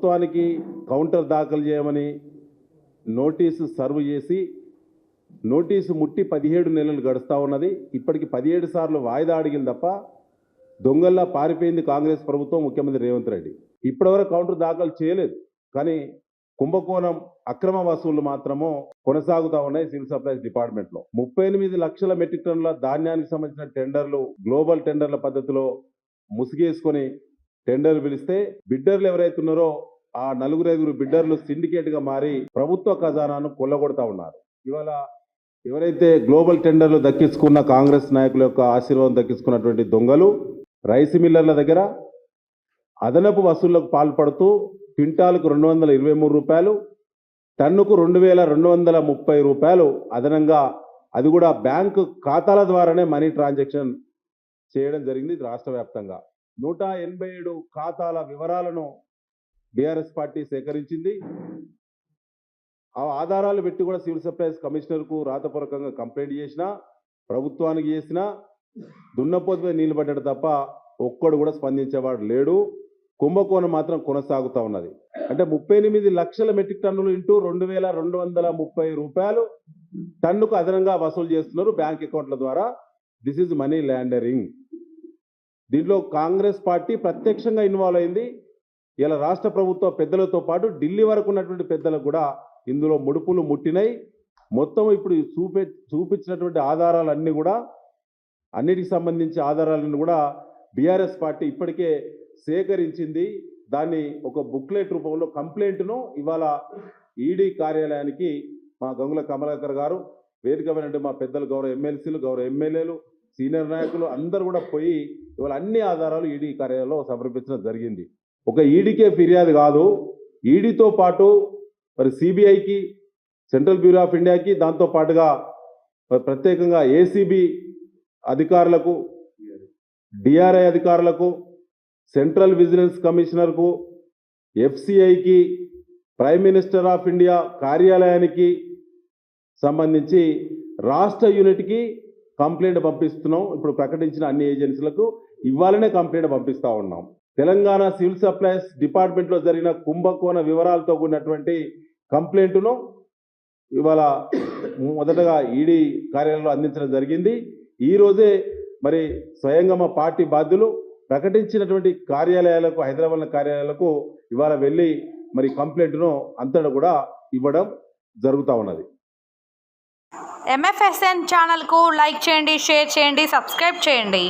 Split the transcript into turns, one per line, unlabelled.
ప్రభుత్వానికి కౌంటర్ దాఖలు చేయమని నోటీసు సర్వ్ చేసి నోటీసు ముట్టి పదిహేడు నెలలు గడుస్తూ ఉన్నది. ఇప్పటికి పదిహేడు సార్లు వాయిదా అడిగింది తప్ప దొంగల్లా పారిపోయింది కాంగ్రెస్ ప్రభుత్వం ముఖ్యమంత్రి రేవంత్ రెడ్డి. ఇప్పటివరకు కౌంటర్ దాఖలు చేయలేదు. కానీ కుంభకోణం అక్రమ వసూళ్ళు మాత్రము కొనసాగుతా ఉన్నాయి సివిల్ సప్లైస్ డిపార్ట్మెంట్లో ముప్పై ఎనిమిది లక్షల మెట్రిక్ టన్నుల ధాన్యానికి సంబంధించిన టెండర్లు గ్లోబల్ టెండర్ల పద్ధతిలో ముసుగేసుకొని టెండర్లు పిలిస్తే బిడ్డర్లు ఎవరైతే ఉన్నారో ఆ నలుగురు ఐదుగురు బిడ్డర్లు సిండికేట్గా మారి ప్రభుత్వ ఖజానాను కొల్లగొడతా ఉన్నారు. ఇవాళ ఎవరైతే గ్లోబల్ టెండర్లు దక్కించుకున్న కాంగ్రెస్ నాయకుల యొక్క ఆశీర్వాదం దక్కించుకున్నటువంటి దొంగలు రైస్ మిల్లర్ల దగ్గర అదనపు వసూళ్ళకు పాల్పడుతూ క్వింటాల్కు రెండు వందల ఇరవై మూడు రూపాయలు టన్నుకు రెండు వేల రెండు వందల ముప్పై రూపాయలు అదనంగా అది కూడా బ్యాంకు ఖాతాల ద్వారానే మనీ ట్రాన్సాక్షన్ చేయడం జరిగింది రాష్ట్ర వ్యాప్తంగా. నూట ఎనభై ఏడు ఖాతాల వివరాలను బీఆర్ఎస్ పార్టీ సేకరించింది. ఆ ఆధారాలు పెట్టి కూడా సివిల్ సప్లైస్ కమిషనర్కు రాతపూర్వకంగా కంప్లైంట్ చేసినా ప్రభుత్వానికి చేసినా దున్నపోతు మీద నీళ్ళు పడ్డాడు తప్ప ఒక్కడు కూడా స్పందించేవాడు లేడు. కుంభకోణం మాత్రం కొనసాగుతూ ఉన్నది. అంటే ముప్పై ఎనిమిది లక్షల మెట్రిక్ టన్నులు ఇంటూ రెండు వేల రెండు వందల ముప్పై రూపాయలు టన్నుకు అదనంగా వసూలు చేస్తున్నారు బ్యాంక్ అకౌంట్ల ద్వారా. దిస్ ఈజ్ మనీ ల్యాండరింగ్ దీంట్లో కాంగ్రెస్ పార్టీ ప్రత్యక్షంగా ఇన్వాల్వ్ అయింది. ఇలా రాష్ట్ర ప్రభుత్వ పెద్దలతో పాటు ఢిల్లీ వరకు ఉన్నటువంటి పెద్దలకు కూడా ఇందులో ముడుపులు ముట్టినాయి. మొత్తం ఇప్పుడు చూపే చూపించినటువంటి ఆధారాలన్నీ కూడా అన్నిటికి సంబంధించి ఆధారాలను కూడా బీఆర్ఎస్ పార్టీ ఇప్పటికే సేకరించింది. దాన్ని ఒక బుక్లెట్ రూపంలో కంప్లైంట్ను ఇవాళ ఈడీ కార్యాలయానికి మా గంగుల కమలాకర్ గారు వేదికమైనటువంటి మా పెద్దలు గౌరవ ఎమ్మెల్సీలు గౌరవ ఎమ్మెల్యేలు సీనియర్ నాయకులు అందరూ కూడా పోయి ఇవాళ అన్ని ఆధారాలు ఈడీ కార్యాలయంలో సమర్పించడం జరిగింది. ఒక ఈడీకే ఫిర్యాదు కాదు ఈడీతో పాటు మరి సిబిఐకి సెంట్రల్ బ్యూరో ఆఫ్ ఇండియాకి దాంతో పాటుగా మరి ప్రత్యేకంగా ఏసీబీ అధికారులకు డిఆర్ఐ అధికారులకు సెంట్రల్ విజిలెన్స్ కమిషనర్కు ఎఫ్సిఐకి ప్రైమ్ మినిస్టర్ ఆఫ్ ఇండియా కార్యాలయానికి సంబంధించి రాష్ట్ర యూనిట్కి కంప్లైంట్ పంపిస్తున్నాం. ఇప్పుడు ప్రకటించిన అన్ని ఏజెన్సీలకు ఇవ్వాలనే కంప్లైంట్ పంపిస్తా ఉన్నాం. తెలంగాణ సివిల్ సప్లైస్ డిపార్ట్మెంట్లో జరిగిన కుంభకోణ వివరాలతో కూడినటువంటి కంప్లైంట్ను ఇవాళ మొదటగా ఈడీ కార్యాలయంలో అందించడం జరిగింది. ఈరోజే మరి స్వయంగా మా పార్టీ బాధ్యులు ప్రకటించినటువంటి కార్యాలయాలకు హైదరాబాద్ కార్యాలయాలకు ఇవాళ వెళ్ళి మరి కంప్లైంట్ను అంతటా కూడా ఇవ్వడం జరుగుతూ ఉన్నది.
ఎంఎఫ్ఎస్ఎన్ ఛానల్కు లైక్ చేయండి షేర్ చేయండి సబ్స్క్రైబ్ చేయండి.